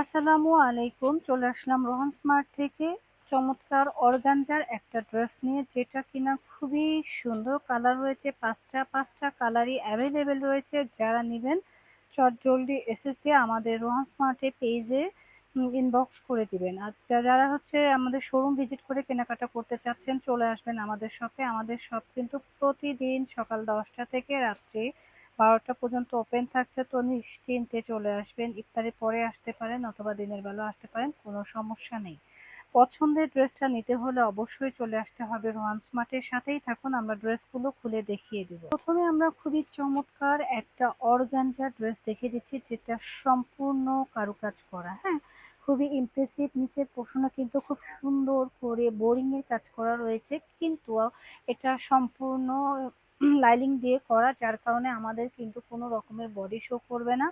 আসসালামু আলাইকুম, চলে আসলাম রোহান স্মার্ট থেকে। চমৎকার অর্গানজার একটা ড্রেস নিয়ে, যেটা কিনা খুবই সুন্দর কালার রয়েছে, পাঁচটা পাঁচটা কালারই অ্যাভেলেবেল রয়েছে, যারা নেবেন চট জলদি এসএস দিয়ে আমাদের রোহান স্মার্টের পেজে ইনবক্স করে দিবেন। আর যারা হচ্ছে আমাদের শোরুম ভিজিট করে কেনাকাটা করতে চাচ্ছেন, চলে আসবেন আমাদের শপে আমাদের শপ কিন্তু প্রতিদিন সকাল দশটা থেকে রাত্রি বারোটা পর্যন্ত ওপেন থাকছে তো নিশ্চিন্তে চলে আসবেন। ইফতারের পরে আসতে পারেন অথবা দিনের বেলা আসতে পারেন, কোনো সমস্যা নেই। পছন্দের ড্রেসটা নিতে হলে অবশ্যই চলে আসতে হবে রোহান স্মার্টের সাথেই থাকুন, আমরা ড্রেসগুলো খুলে দেখিয়ে দিব। প্রথমে আমরা খুবই চমৎকার একটা অর্গানজা ড্রেস দেখে দিচ্ছি, যেটা সম্পূর্ণ কারুকাজ করা হ্যাঁ? খুবই ইমপ্রেসিভ নিচের পোষণও কিন্তু খুব সুন্দর করে বোরিংয়ের কাজ করা রয়েছে, কিন্তু এটা সম্পূর্ণ লাইলিং দিয়ে করা যার কারণে আমাদের কিন্তু কোনো রকমের বডি শো করবে না।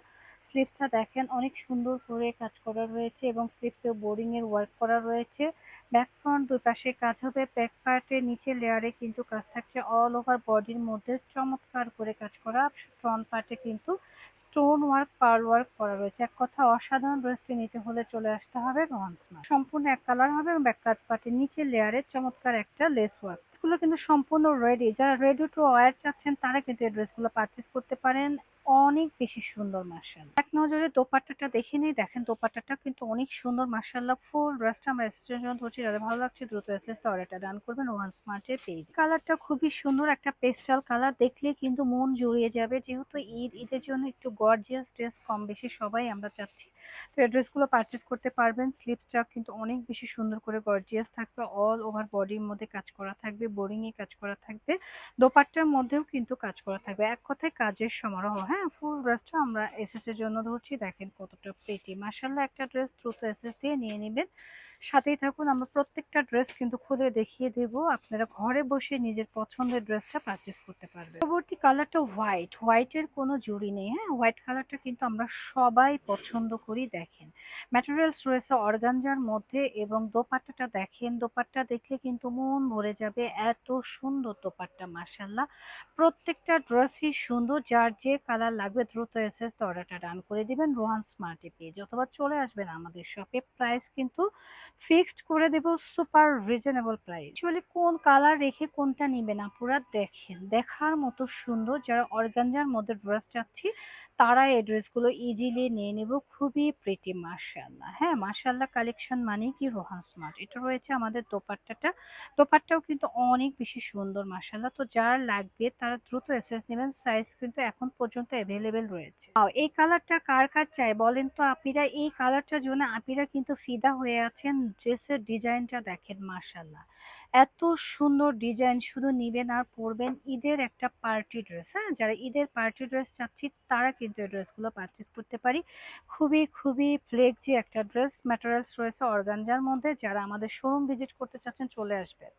স্লিপসটা দেখেন, অনেক সুন্দর করে কাজ করা রয়েছে এবং স্লিপসেও বোরিং এর ওয়ার্ক করা রয়েছে। ব্যাক ফ্রন্ট দুই পাশে কাজ হবে ব্যাক পার্টের নিচে লেয়ারে কিন্তু কাজ থাকছে। অল ওভার বডির মধ্যে চমৎকার করে কাজ করা ফ্রন্ট পার্টে কিন্তু স্টোন ওয়ার্ক পার্ল ওয়ার্ক করা রয়েছে। এক কথা, অসাধারণ ড্রেসটি নিতে হলে চলে আসতে হবে রোহান্সমা সম্পূর্ণ এক কালার হবে এবং ব্যাক পার্টের নিচে লেয়ারে চমৎকার একটা লেস ওয়ার্ক এগুলো কিন্তু সম্পূর্ণ রেডি যারা রেডি টু ওয়ার চাচ্ছেন, তারা কিন্তু এই ড্রেসগুলো পারচেস করতে পারেন। অনেক বেশি সুন্দর মার্শাল এক নজরে দোপাট্টাটা দেখে নিই। দেখেন, দোপাট্টাটা কিন্তু অনেক সুন্দর মার্শাল্লাহ ফুল ড্রেসটা আমরা এসেসের জন্য ধরছি। যাদের ভালো লাগছে, দ্রুত এসেস অর্ডারটা ডান করবেন ওয়ান স্মার্টের পেজ কালারটা খুবই সুন্দর, একটা পেস্টাল কালার দেখলে কিন্তু মন জুড়িয়ে যাবে। যেহেতু ঈদ, ঈদের জন্য একটু গর্জিয়াস ড্রেস কম বেশি সবাই আমরা চাচ্ছি। তো এই ড্রেসগুলো পারচেস করতে পারবেন। স্লিপসটা কিন্তু অনেক বেশি সুন্দর করে গর্জিয়াস থাকবে। অল ওভার বডির মধ্যে কাজ করা থাকবে বোরিংয়ে কাজ করা থাকবে। দোপাট্টার মধ্যেও কিন্তু কাজ করা থাকবে। এক কথায় কাজের সমারোহ হ্যাঁ? ফুল ড্রেসটা আমরা এসএস এর জন্য ধরছি। দেখেন কতটা পেটি মার্শাল্লাহ একটা ড্রেস দ্রুত এসএস দিয়ে নিয়ে নেবেন। সাথেই থাকুন, আমরা প্রত্যেকটা ড্রেস কিন্তু খুলে দেখিয়ে দেব। আপনারা ঘরে বসে নিজের পছন্দের ড্রেসটা পারচেস করতে পারবেন। পরবর্তী কালারটা হোয়াইট হোয়াইটের কোনো জুড়ি নেই হ্যাঁ? হোয়াইট কালারটা কিন্তু আমরা সবাই পছন্দ করি, দেখেন। ম্যাটেরিয়ালস রয়েছে অর্গানজার মধ্যে এবং দোপাট্টাটা দেখেন, দোপাট্টা দেখলে কিন্তু মন ভরে যাবে, এত সুন্দর দোপাট্টা মার্শাল্লাহ প্রত্যেকটা ড্রেসই সুন্দর, যার যে কালার লাগবে দ্রুত এসএস অর্ডারটা ডান করে দিবেন, রোহান স্মার্টে পেজ অথবা চলে আসবেন আমাদের শপে প্রাইস কিন্তু ফিক্সড করে দেব সুপার রিজনেবল প্রাইস অ্যাকচুয়ালি কোন কালার রেখে কোনটা নেবেন আপুরা? দেখেন, দেখার মতো সুন্দর যারা অর্গানজার মধ্যে ড্রেস চাচ্ছি, তারা এই ড্রেসগুলো ইজিলি নিয়ে নেব। খুবই প্রিটি মার্শাল্লাহ হ্যাঁ মার্শাল্লাহ কালেকশন মানেই কি রোহান স্মার্ট এটা রয়েছে আমাদের দোপাট্টাটা। দোপাট্টাও কিন্তু অনেক বেশি সুন্দর মার্শাল্লাহ তো যার লাগবে তারা দ্রুত এসএস নেবেন। সাইজ কিন্তু এখন পর্যন্ত অ্যাভেলেবেল রয়েছে। এই কালারটা কার কার চাই বলেন তো? আপিরা, এই কালারটার জন্য আপিরা কিন্তু ফিদা হয়ে আছেন। ড্রেসের ডিজাইনটা দেখেন মার্শাল্লাহ এত সুন্দর ডিজাইন শুধু নিবেন আর পরবেন ঈদের একটা পার্টি ড্রেস হ্যাঁ? যারা ঈদের পার্টি ড্রেস চাচ্ছি তারা কিন্তু এই ড্রেসগুলো পারচেস করতে পারি। খুবই খুবই ফ্লেক্সি একটা ড্রেস ম্যাটেরিয়ালস রয়েছে অর্গানজার মধ্যে, যারা আমাদের শোরুম ভিজিট করতে চাচ্ছেন চলে আসবেন।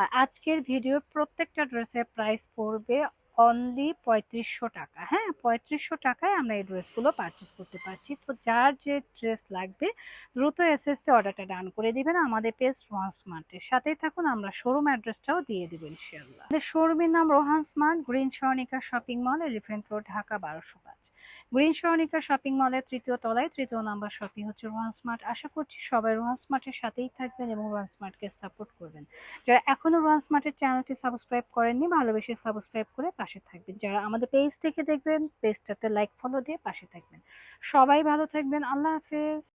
আর আজকের ভিডিও প্রত্যেকটা ড্রেসের প্রাইস পড়বে অনলি পঁয়ত্রিশশো টাকা। হ্যাঁ পঁয়ত্রিশশো টাকায় আমরা এই ড্রেসগুলো পারচেস করতে পারছি। তো যার যে ড্রেস লাগবে, দ্রুত এসএসতে অর্ডারটা ডান করে দিবেন আমাদের পেজ রোহান স্মার্টের সাথেই থাকুন, আমরা শোরুম অ্যাড্রেসটাও দিয়ে দেবো ইনশাল্লাহ আমাদের শোরুমের নাম Rohan smart green সরণিকা shopping mall elephant road Dhaka, বারোশো পাঁচ। গ্রিন সরণিকা শপিং মলের তৃতীয় তলায় তৃতীয় নাম্বার শপিং হচ্ছে রোহান স্মার্ট আশা করছি সবাই রোহান স্মার্টের সাথেই থাকবেন এবং রোহান স্মার্টকে সাপোর্ট করবেন। যারা এখনও রোহান স্মার্টের চ্যানেলটি সাবস্ক্রাইব করেননি, ভালোবেসে সাবস্ক্রাইব করে পাশে থাকবেন। যারা আমাদের পেজ থেকে দেখবেন পেজটাতে লাইক ফলো দিয়ে পাশে থাকবেন। সবাই ভালো থাকবেন। আল্লাহ হাফেজ।